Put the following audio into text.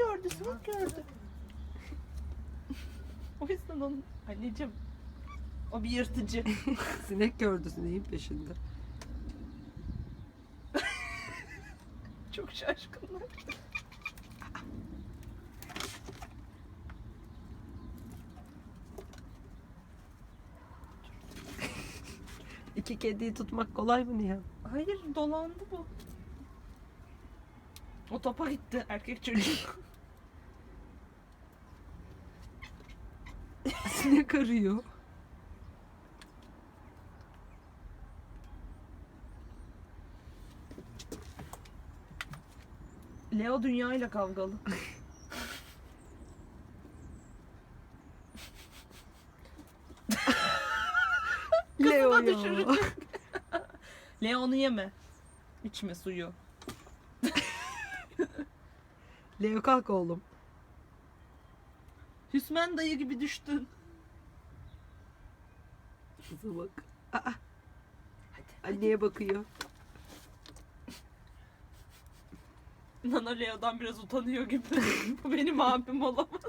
gördü, sinek gördü. o yüzden onun anneciğim o bir yırtıcı. Sinek gördü sineğin peşinde. Çok şaşkınlar. İki kediyi tutmak kolay mı Nihan? Hayır dolandı bu. O topa gitti erkek çocuk. Sinek arıyor. Leo dünya ile kavgalı. Leo ya. düşürecek. Leo onu yeme. İçme suyu. Leo kalk oğlum. Hüsmen dayı gibi düştün. Kıza bak. Aa, anneye bakıyor. Nana Leo'dan biraz utanıyor gibi. Bu benim abim olamaz.